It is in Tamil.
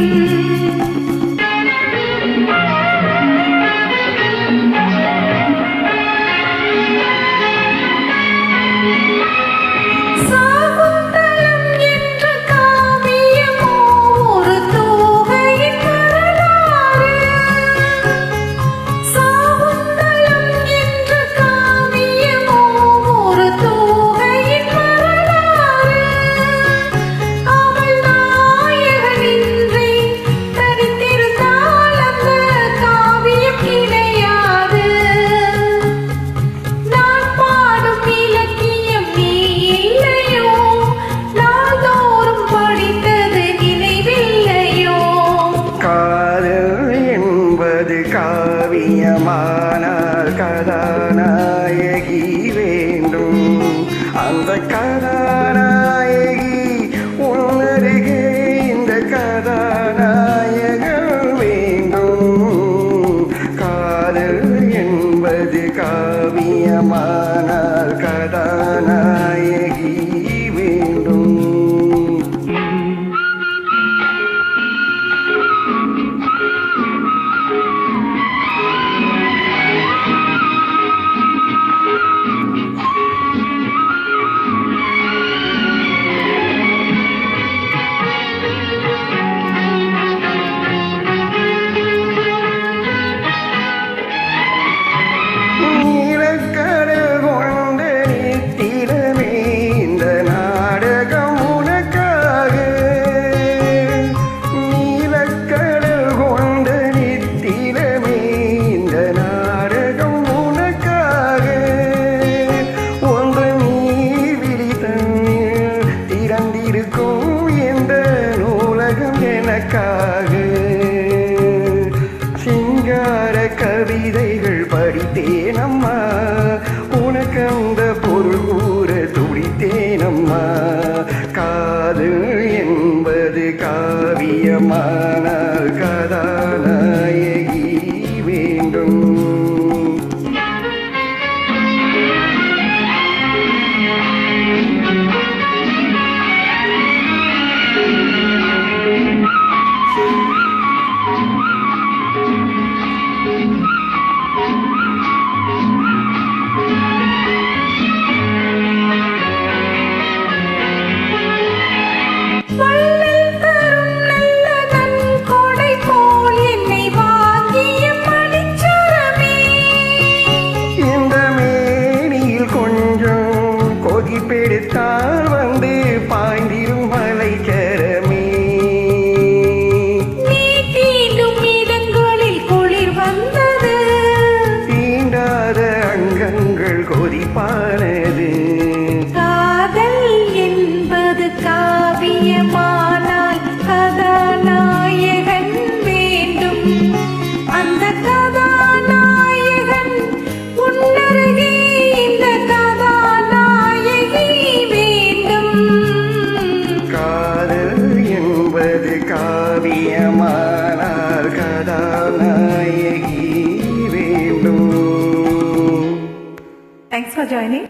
Mm-hmm. the color. கவிதைகள் படித்தேனம் இனிப்பானது காதல் என்பது காவியமானால் கதாநாயகன் வேண்டும். அந்த கதாநாயகன் உன்னருகே இந்த கதாநாயகி வேண்டும். காதல் என்பது காவியமானால் கதாநாயகன் thanks for joining.